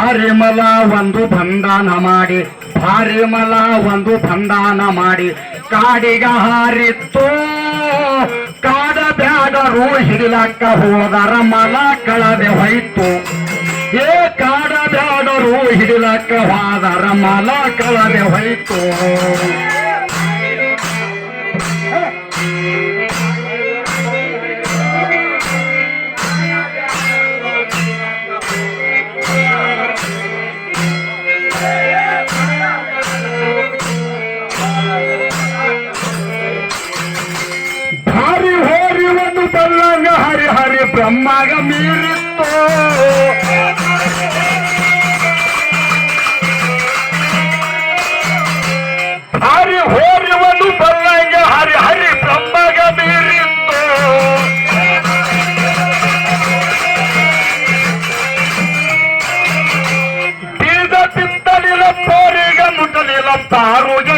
ಭಾರಿ ಮಲ ಒಂದು ಬಂಧನ ಮಾಡಿ, ಭಾರಿಮಲ ಒಂದು ಬಂಧನ ಮಾಡಿ, ಕಾಡಿಗ ಹಾರಿತ್ತು. ಕಾಡ ಬ್ಯಾಡರು ಹಿಡಿಲಕ್ಕ ಹೋದರ ಮಲ ಕಳದೆ ಹೋಯ್ತು. ಏ ಕಾಡ ಬ್ಯಾಡರು ಹಿಡಿಲಕ್ಕ ಹೋದರ ಮಲ ಕಳದೆ ಹೋಯ್ತು. ಹರಿ ಹರಿ ಬ್ರಹ್ಮಗ ಮೀರಿತ್ತು. ಹರಿ ಹೋರಿವನು ಬಲ್ಲಂಗ ಹರಿ ಹರಿ ಬ್ರಹ್ಮಗ ಮೀರಿತ್ತು. ಬೀದ ತಿಂತಲಿಲ್ಲ ಪೋರಿಗ ಮುಟ್ಟಲಿಲ್ಲ ತಾರುಗ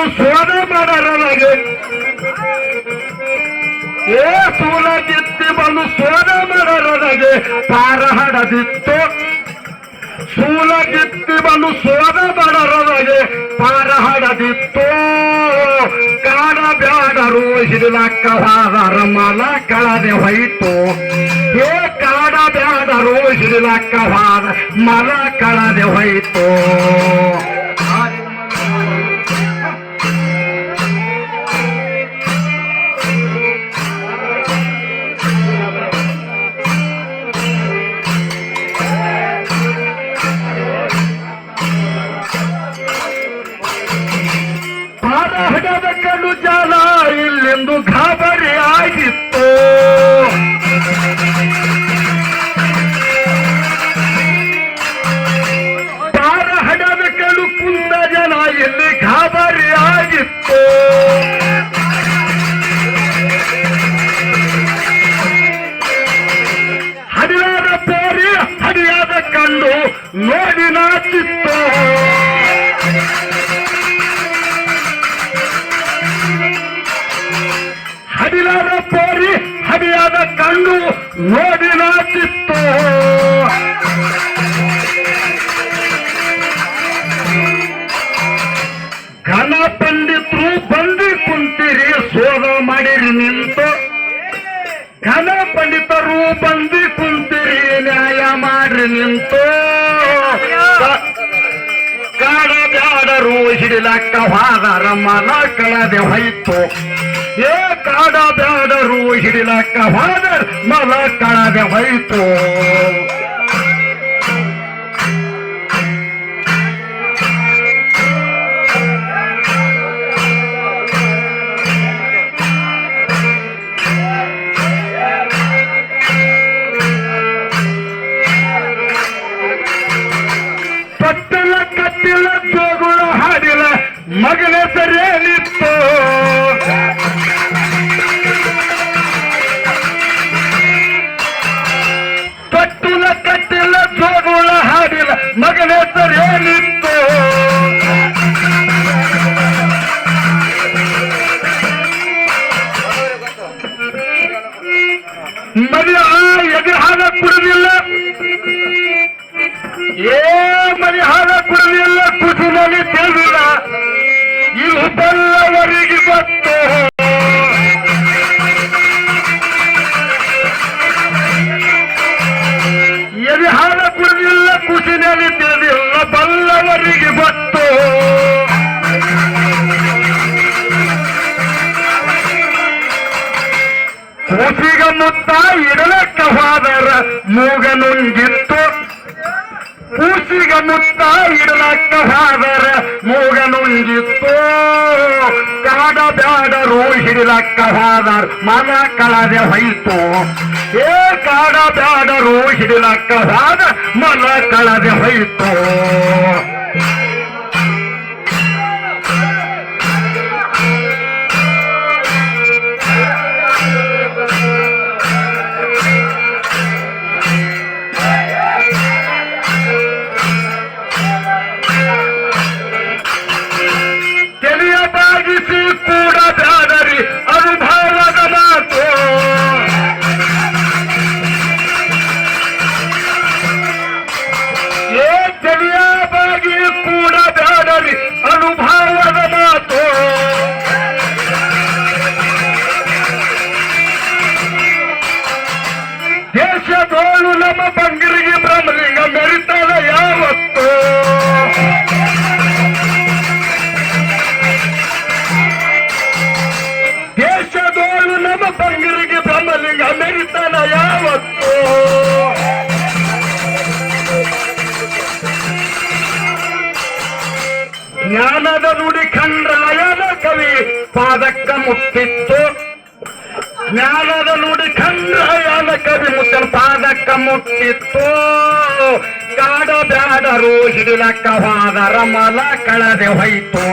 ಬಂದು ಸೋದ ಮಾಡರೊಳಗೆ ಏ ಸೂಲ ಗಿತ್ತಿ ಬಂದು ಸೋದ ಮಾಡರೊಳಗೆ ಪಾರ ಹಡದಿತ್ತು. ಸೂಲ ಗಿತ್ತಿ ಬಂದು ಸೋದ ಮಾಡರೊಳಗೆ ಪಾರ ಹಡದಿತ್ತು. ಕಾಡ ಬ್ಯಾಡರು ಹಿಡಿಲಕ್ಕ ಹಾದರ ಮಲ ಕಳದೆ ಹೋಯಿತು. ಏ ಕಾಡ ಬ್ಯಾಡರು ಹಿಡಿಲಕ್ಕ ಹಾದ ಮಲ ಕಳದೆ ಹೋಯ್ತು. ಇಲ್ಲೆಂದು ಗಾಬರಿ ಆಗಿತ್ತು. ಪಾದ ಹಡದ ಕಣ್ಣು ಕುಂದ ಜನ ಇಲ್ಲಿ ಗಾಬರಿ ಆಗಿತ್ತು. ಹಡಿಯಾದ ಪೋರಿ, ಹಡಿಯಾದ ಕಣ್ಣು ನೋಡಿ ಕಣ್ಣು ನೋಡಿ ನಾಚಿತ್ತು ಘನ ಪಂಡಿತರು ಬಂದು ಕುಂತಿರಿ ಸೋದ ಮಾಡಿರಿ ನಿಂತು. ಘನ ಪಂಡಿತರು ಬಂದು ಕುಂತಿರಿ ನ್ಯಾಯ ಮಾಡಿರಿ ನಿಂತು. ಕಾಡ ಬ್ಯಾಡರು ಹಿಡಿಲಕ್ಕ ಹಾದರ ಮನ ಕಳದೆ ಹೋಯ್ತು. ಏ ಕಾಡ ಬ್ಯಾಡರು ಹಿಡಿಲಕ್ಕ ಹಾದರ ಮನ ಕಳದೆ ಹೋಯ್ತು. ಮಗನ ಸರಿಯಲಿತ್ತು ಕಟ್ಟುಲ ಕಟ್ಟಿಲ್ಲ ಜೋಗುಳ ಹಾಡಿಲ ಮಗನ ಸರಿಯಲಿತ್ತು ಮರಿ ಆ ಎದೆ ಹಾಲ ಕುಡಿದಿಲ್ಲ. ಏ ಮರಿ ಹಾಗ ಕುಡಿದಿಲ್ಲ. ಕುಸಿನಲ್ಲಿ ತಿಳಿದಿಲ್ಲ ಬಲ್ಲವರಿಗೆ ಗೊತ್ತು. ಎದೆ ಹಾಲ ಕುಡಿದಿಲ್ಲ ಕುಸಿನಲ್ಲಿ ತಿಳಿದಿಲ್ಲ, ಬಲ್ಲವರಿಗೆ ಗೊತ್ತು. ಕೂಸಿಗ ಮುತ್ತ ಇಡಲಕ್ಕ ಹೋದರ, ಮೂಗ ನುಂಗಿತ್ತು. ಕೂಸಿಗ ಮುತ್ತ ಇಡಲಕ್ಕ ಹಾದರ ಮೂಗ ನುಂಗಿತ್ತು ಕಾಡ ಬ್ಯಾಡರು ಹಿಡಿಲಕ್ಕ ಹಾದರ್ ಮನ ಕಳದೆ ಹೋಯ್ತು. ಏ, ಕಾಡ ಬ್ಯಾಡರು ಹಿಡಿಲಕ್ಕ ಹಾದ ಮನ ಕಳದೆ ಹೋಯ್ತು. ಪಾದಕ್ಕ ಮುಟ್ಟಿತ್ತು. ಜ್ಞಾನದ ನುಡಿ ಯಾಲ ಕವಿ ಮುಟ್ಟನ ಪಾದಕ್ಕ ಮುಟ್ಟಿತ್ತು. ಕಾಡ ಬ್ಯಾಡರು ಹಿಡಿಲಕ್ಕ ಹೋದರ ಮಲ ಕಳದೆ ಹೋಯ್ತು.